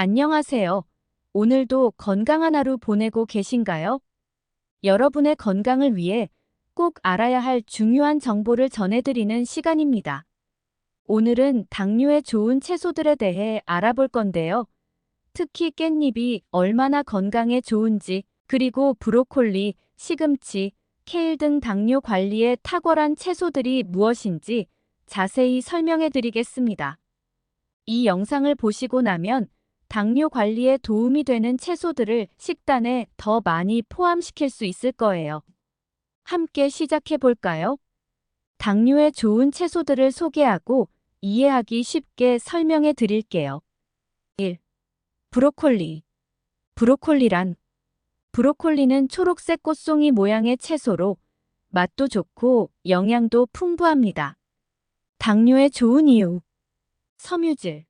안녕하세요. 오늘도 건강한 하루 보내고 계신가요? 여러분의 건강을 위해 꼭 알아야 할 중요한 정보를 전해드리는 시간입니다. 오늘은 당뇨에 좋은 채소들에 대해 알아볼 건데요. 특히 깻잎이 얼마나 건강에 좋은지, 그리고 브로콜리, 시금치, 케일 등 당뇨 관리에 탁월한 채소들이 무엇인지 자세히 설명해 드리겠습니다. 이 영상을 보시고 나면 당뇨 관리에 도움이 되는 채소들을 식단에 더 많이 포함시킬 수 있을 거예요. 함께 시작해 볼까요? 당뇨에 좋은 채소들을 소개하고 이해하기 쉽게 설명해 드릴게요. 1. 브로콜리. 브로콜리란 브로콜리는 초록색 꽃송이 모양의 채소로 맛도 좋고 영양도 풍부합니다. 당뇨에 좋은 이유. 섬유질.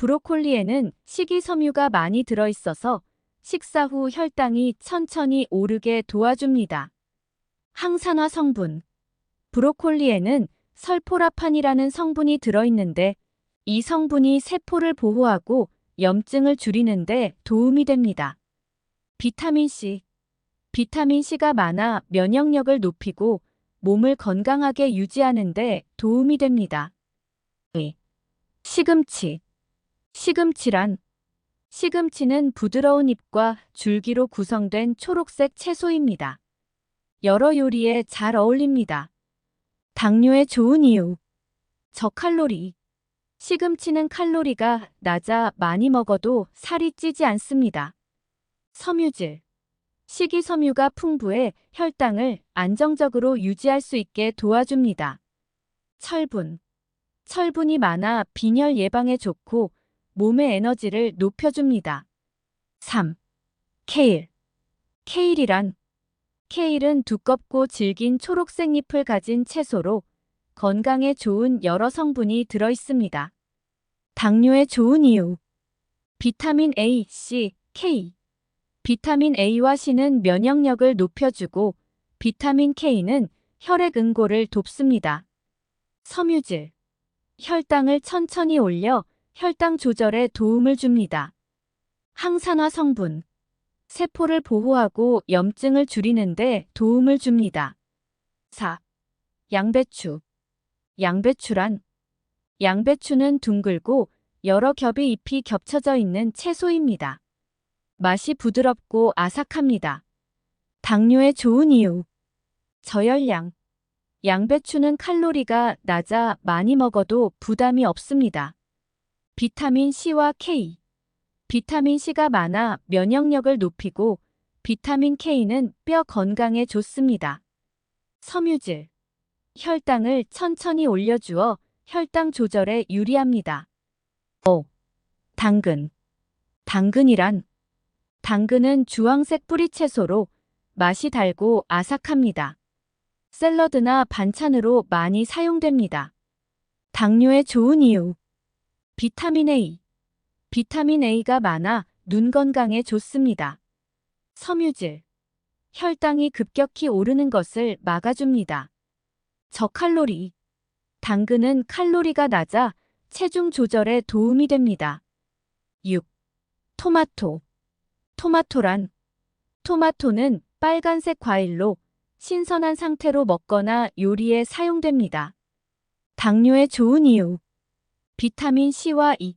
브로콜리에는 식이섬유가 많이 들어있어서 식사 후 혈당이 천천히 오르게 도와줍니다. 항산화 성분. 브로콜리에는 설포라판이라는 성분이 들어있는데 이 성분이 세포를 보호하고 염증을 줄이는데 도움이 됩니다. 비타민C. 비타민C가 많아 면역력을 높이고 몸을 건강하게 유지하는 데 도움이 됩니다. 2. 시금치. 시금치란 시금치는 부드러운 잎과 줄기로 구성된 초록색 채소입니다. 여러 요리에 잘 어울립니다. 당뇨에 좋은 이유. 저칼로리. 시금치는 칼로리가 낮아 많이 먹어도 살이 찌지 않습니다. 섬유질. 식이섬유가 풍부해 혈당을 안정적으로 유지할 수 있게 도와줍니다. 철분. 철분이 많아 빈혈 예방에 좋고 몸의 에너지를 높여줍니다. 3. 케일. 케일이란 케일은 두껍고 질긴 초록색 잎을 가진 채소로 건강에 좋은 여러 성분이 들어있습니다. 당뇨에 좋은 이유. 비타민 A, C, K. 비타민 A와 C는 면역력을 높여주고 비타민 K는 혈액 응고를 돕습니다. 섬유질. 혈당을 천천히 올려 혈당 조절에 도움을 줍니다. 항산화 성분. 세포를 보호하고 염증을 줄이는데 도움을 줍니다. 4. 양배추. 양배추란 양배추는 둥글고 여러 겹의 잎이 겹쳐져 있는 채소입니다. 맛이 부드럽고 아삭합니다. 당뇨에 좋은 이유. 저열량. 양배추는 칼로리가 낮아 많이 먹어도 부담이 없습니다. 비타민 C와 K. 비타민 C가 많아 면역력을 높이고 비타민 K는 뼈 건강에 좋습니다. 섬유질. 혈당을 천천히 올려주어 혈당 조절에 유리합니다. 5. 당근. 당근이란 당근은 주황색 뿌리채소로 맛이 달고 아삭합니다. 샐러드나 반찬으로 많이 사용됩니다. 당뇨에 좋은 이유. 비타민 A. 비타민 A가 많아 눈 건강에 좋습니다. 섬유질. 혈당이 급격히 오르는 것을 막아줍니다. 저칼로리. 당근은 칼로리가 낮아 체중 조절에 도움이 됩니다. 6. 토마토. 토마토란 토마토는 빨간색 과일로 신선한 상태로 먹거나 요리에 사용됩니다. 당뇨에 좋은 이유. 비타민 C와 E.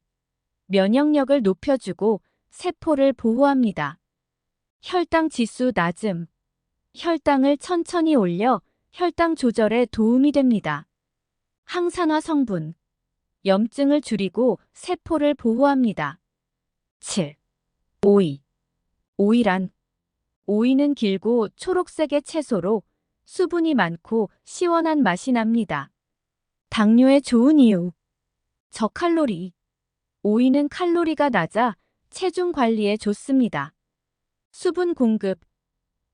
면역력을 높여주고 세포를 보호합니다. 혈당 지수 낮음. 혈당을 천천히 올려 혈당 조절에 도움이 됩니다. 항산화 성분. 염증을 줄이고 세포를 보호합니다. 7. 오이. 오이란 오이는 길고 초록색의 채소로 수분이 많고 시원한 맛이 납니다. 당뇨에 좋은 이유. 저칼로리. 오이는 칼로리가 낮아 체중 관리에 좋습니다. 수분 공급.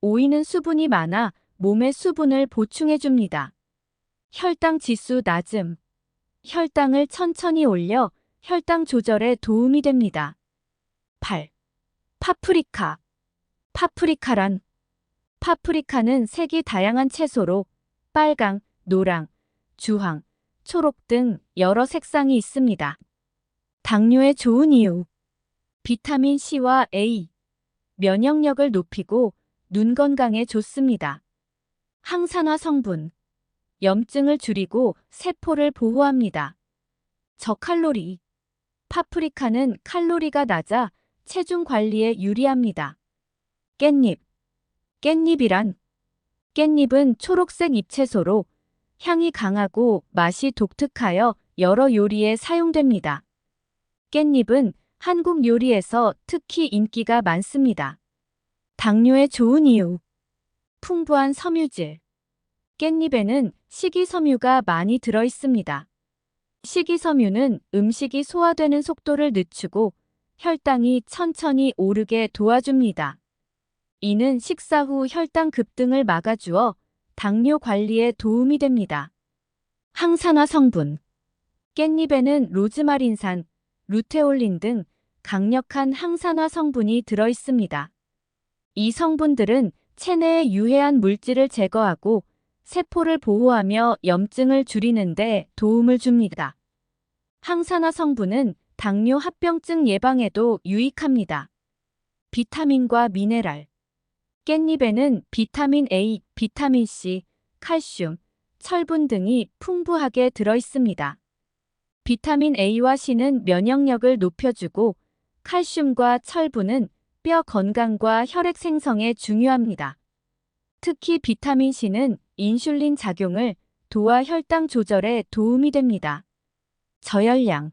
오이는 수분이 많아 몸에 수분을 보충해줍니다. 혈당 지수 낮음. 혈당을 천천히 올려 혈당 조절에 도움이 됩니다. 8. 파프리카. 파프리카란 파프리카는 색이 다양한 채소로 빨강, 노랑, 주황, 초록 등 여러 색상이 있습니다. 당뇨에 좋은 이유. 비타민 C와 A, 면역력을 높이고 눈 건강에 좋습니다. 항산화 성분, 염증을 줄이고 세포를 보호합니다. 저칼로리, 파프리카는 칼로리가 낮아 체중 관리에 유리합니다. 깻잎, 깻잎이란 깻잎은 초록색 잎채소로 향이 강하고 맛이 독특하여 여러 요리에 사용됩니다. 깻잎은 한국 요리에서 특히 인기가 많습니다. 당뇨에 좋은 이유. 풍부한 섬유질. 깻잎에는 식이섬유가 많이 들어 있습니다. 식이섬유는 음식이 소화되는 속도를 늦추고 혈당이 천천히 오르게 도와줍니다. 이는 식사 후 혈당 급등을 막아주어 당뇨 관리에 도움이 됩니다. 항산화 성분. 깻잎에는 로즈마린산, 루테올린 등 강력한 항산화 성분이 들어 있습니다. 이 성분들은 체내의 유해한 물질을 제거하고 세포를 보호하며 염증을 줄이는 데 도움을 줍니다. 항산화 성분은 당뇨 합병증 예방에도 유익합니다. 비타민과 미네랄. 깻잎에는 비타민 A, 비타민 C, 칼슘, 철분 등이 풍부하게 들어 있습니다. 비타민 A와 C는 면역력을 높여주고 칼슘과 철분은 뼈 건강과 혈액 생성에 중요합니다. 특히 비타민 C는 인슐린 작용을 도와 혈당 조절에 도움이 됩니다. 저열량.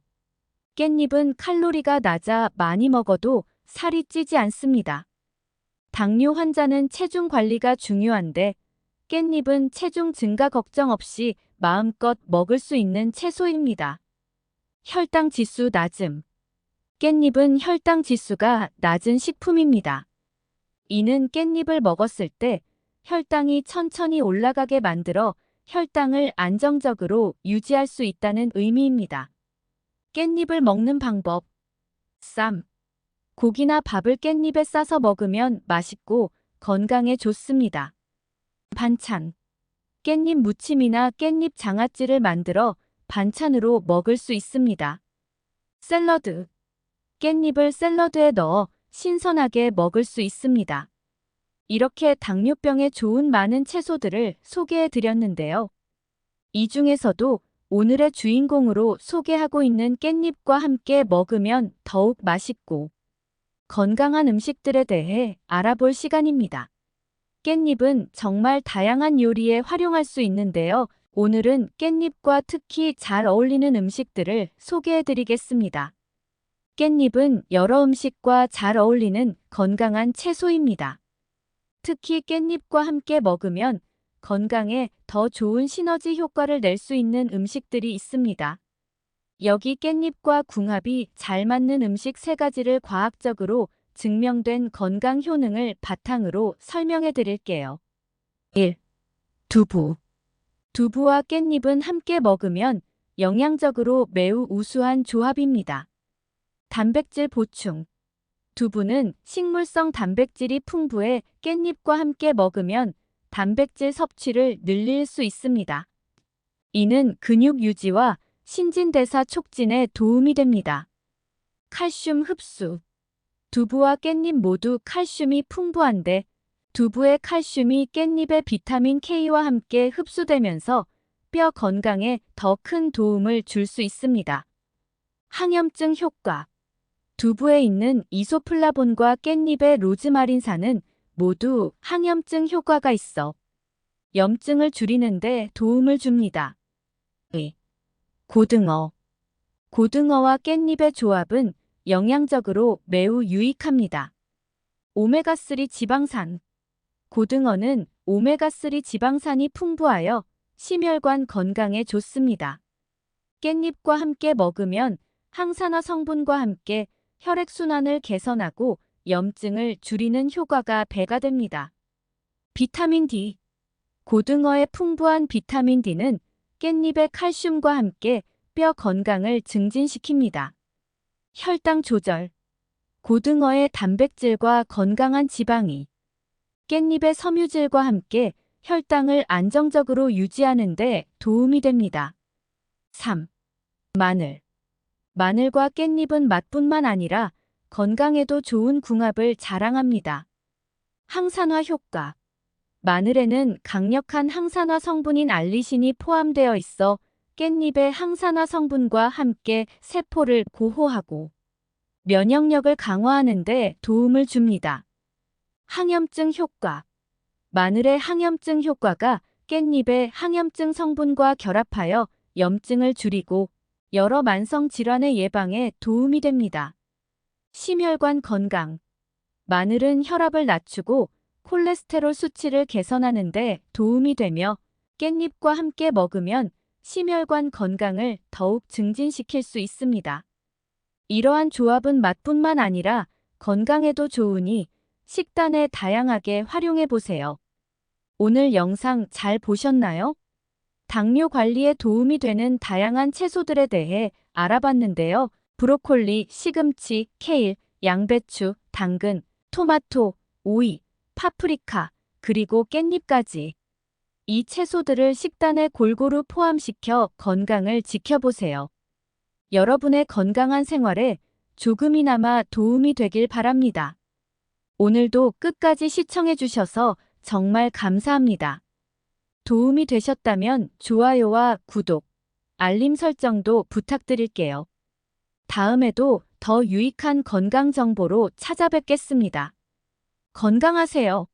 깻잎은 칼로리가 낮아 많이 먹어도 살이 찌지 않습니다. 당뇨 환자는 체중 관리가 중요한데 깻잎은 체중 증가 걱정 없이 마음껏 먹을 수 있는 채소입니다. 혈당 지수 낮음. 깻잎은 혈당 지수가 낮은 식품입니다. 이는 깻잎을 먹었을 때 혈당이 천천히 올라가게 만들어 혈당을 안정적으로 유지할 수 있다는 의미입니다. 깻잎을 먹는 방법. 쌈. 고기나 밥을 깻잎에 싸서 먹으면 맛있고 건강에 좋습니다. 반찬. 깻잎 무침이나 깻잎 장아찌를 만들어 반찬으로 먹을 수 있습니다. 샐러드. 깻잎을 샐러드에 넣어 신선하게 먹을 수 있습니다. 이렇게 당뇨병에 좋은 많은 채소들을 소개해 드렸는데요. 이 중에서도 오늘의 주인공으로 소개하고 있는 깻잎과 함께 먹으면 더욱 맛있고 건강한 음식들에 대해 알아볼 시간입니다. 깻잎은 정말 다양한 요리에 활용할 수 있는데요. 오늘은 깻잎과 특히 잘 어울리는 음식들을 소개해 드리겠습니다. 깻잎은 여러 음식과 잘 어울리는 건강한 채소입니다. 특히 깻잎과 함께 먹으면 건강에 더 좋은 시너지 효과를 낼 수 있는 음식들이 있습니다. 여기 깻잎과 궁합이 잘 맞는 음식 세 가지를 과학적으로 증명된 건강 효능을 바탕으로 설명해 드릴게요. 1. 두부. 두부와 깻잎은 함께 먹으면 영양적으로 매우 우수한 조합입니다. 단백질 보충. 두부는 식물성 단백질이 풍부해 깻잎과 함께 먹으면 단백질 섭취를 늘릴 수 있습니다. 이는 근육 유지와 신진대사 촉진에 도움이 됩니다. 칼슘 흡수. 두부와 깻잎 모두 칼슘이 풍부한데 두부의 칼슘이 깻잎의 비타민 K와 함께 흡수되면서 뼈 건강에 더 큰 도움을 줄 수 있습니다. 항염증 효과. 두부에 있는 이소플라본과 깻잎의 로즈마린산은 모두 항염증 효과가 있어 염증을 줄이는데 도움을 줍니다. 의. 고등어. 고등어와 깻잎의 조합은 영양적으로 매우 유익합니다. 오메가3 지방산. 고등어는 오메가3 지방산이 풍부하여 심혈관 건강에 좋습니다. 깻잎과 함께 먹으면 항산화 성분과 함께 혈액순환을 개선하고 염증을 줄이는 효과가 배가 됩니다. 비타민 D. 고등어의 풍부한 비타민 D는 깻잎의 칼슘과 함께 뼈 건강을 증진시킵니다. 혈당 조절. 고등어의 단백질과 건강한 지방이 깻잎의 섬유질과 함께 혈당을 안정적으로 유지하는 데 도움이 됩니다. 3. 마늘. 마늘과 깻잎은 맛뿐만 아니라 건강에도 좋은 궁합을 자랑합니다. 항산화 효과. 마늘에는 강력한 항산화 성분인 알리신이 포함되어 있어 깻잎의 항산화 성분과 함께 세포를 고호하고 면역력을 강화하는 데 도움을 줍니다. 항염증 효과. 마늘의 항염증 효과가 깻잎의 항염증 성분과 결합하여 염증을 줄이고 여러 만성 질환의 예방에 도움이 됩니다. 심혈관 건강. 마늘은 혈압을 낮추고 콜레스테롤 수치를 개선하는 데 도움이 되며 깻잎과 함께 먹으면 심혈관 건강을 더욱 증진시킬 수 있습니다. 이러한 조합은 맛뿐만 아니라 건강에도 좋으니 식단에 다양하게 활용해 보세요. 오늘 영상 잘 보셨나요? 당뇨 관리에 도움이 되는 다양한 채소들에 대해 알아봤는데요. 브로콜리, 시금치, 케일, 양배추, 당근, 토마토, 오이, 파프리카, 그리고 깻잎까지. 이 채소들을 식단에 골고루 포함시켜 건강을 지켜보세요. 여러분의 건강한 생활에 조금이나마 도움이 되길 바랍니다. 오늘도 끝까지 시청해주셔서 정말 감사합니다. 도움이 되셨다면 좋아요와 구독, 알림 설정도 부탁드릴게요. 다음에도 더 유익한 건강 정보로 찾아뵙겠습니다. 건강하세요.